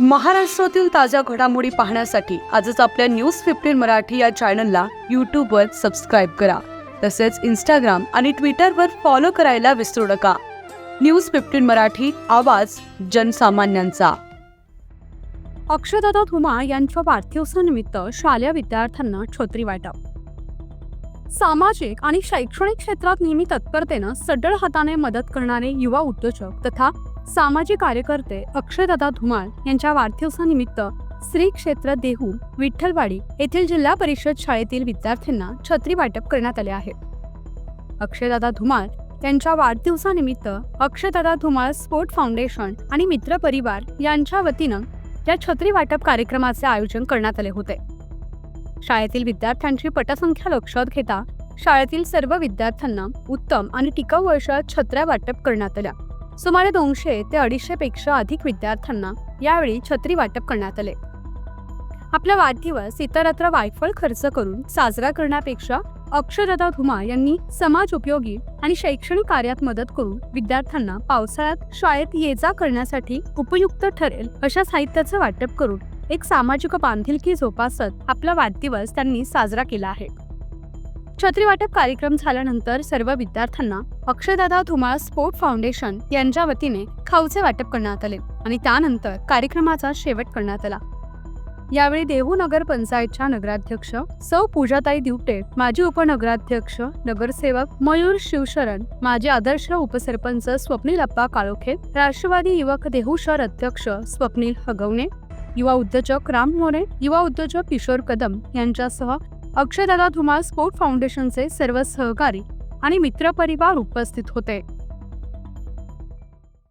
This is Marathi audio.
महाराष्ट्रातील ताज्या घडामोडी पाहण्यासाठी आजच आपल्या न्यूज फिफ्टीन मराठी या चॅनलला यूट्यूबवर सबस्क्राईब करा. तसेच इंस्टाग्राम आणि ट्विटरवर फॉलो करायला विसरू नका. न्यूज फिफ्टीन मराठी आवाज जनसामान्यांचा. अक्षयदादा धुमा यांच्या पार्थिवसानिमित्त शालेय विद्यार्थ्यांना छत्री वाटप. सामाजिक आणि शैक्षणिक क्षेत्रात नेहमी तत्परतेनं सड्डळ हाताने मदत करणारे युवा उद्योजक तथा सामाजिक कार्यकर्ते अक्षयदादा धुमाळ यांच्या वाढदिवसानिमित्त श्री क्षेत्र देहू विठ्ठलवाडी येथील जिल्हा परिषद शाळेतील विद्यार्थ्यांना छत्री वाटप करण्यात आले आहे. अक्षयदादा धुमाळ त्यांच्या वाढदिवसानिमित्त अक्षयदादा धुमाळ स्पोर्ट फाउंडेशन आणि मित्र परिवार यांच्या वतीनं या छत्री वाटप कार्यक्रमाचे आयोजन करण्यात आले होते. शाळेतील विद्यार्थ्यांची पटसंख्या लक्षात घेता शाळेतील सर्व विद्यार्थ्यांना उत्तम आणि टिकाऊ वर्षात छत्र्या वाटप करण्यात आल्या. सुमारे दोनशे ते अडीचशे पेक्षा अधिक विद्यार्थ्यांना यावेळी छत्री वाटप करण्यात आले. आपला वाढदिवस इतरत्र वायफळ खर्च करून साजरा करण्यापेक्षा अक्षरदा धुमा यांनी समाज उपयोगी आणि शैक्षणिक कार्यात मदत करून विद्यार्थ्यांना पावसाळ्यात शाळेत ये जा करण्यासाठी उपयुक्त ठरेल अशा साहित्याचं वाटप करून एक सामाजिक बांधिलकी जोपासत आपला वाढदिवस त्यांनी साजरा केला आहे. छत्री वाटप कार्यक्रम झाल्यानंतर सर्व विद्यार्थ्यांना अक्षयदादा धुमाळ स्पोर्ट फाउंडेशन यांच्या वतीने खाऊचे वाटप करण्यात आले आणि त्यानंतर कार्यक्रमाचा शेवट करण्यात आला. यावेळी देहू नगर पंचायतच्या नगराध्यक्ष सौ पूजाताई दिवटे माजी उपनगराध्यक्ष नगरसेवक मयूर शिवशरण माजी आदर्श उपसरपंच स्वप्नील अप्पा काळोखे राष्ट्रवादी युवक देहू शहर अध्यक्ष स्वप्नील हगवणे युवा उद्योजक राम मोरे युवा उद्योजक किशोर कदम यांच्यासह अक्षयदादा धुमाळ स्पोर्ट फाउंडेशनचे सर्व सहकारी आणि मित्रपरिवार उपस्थित होते.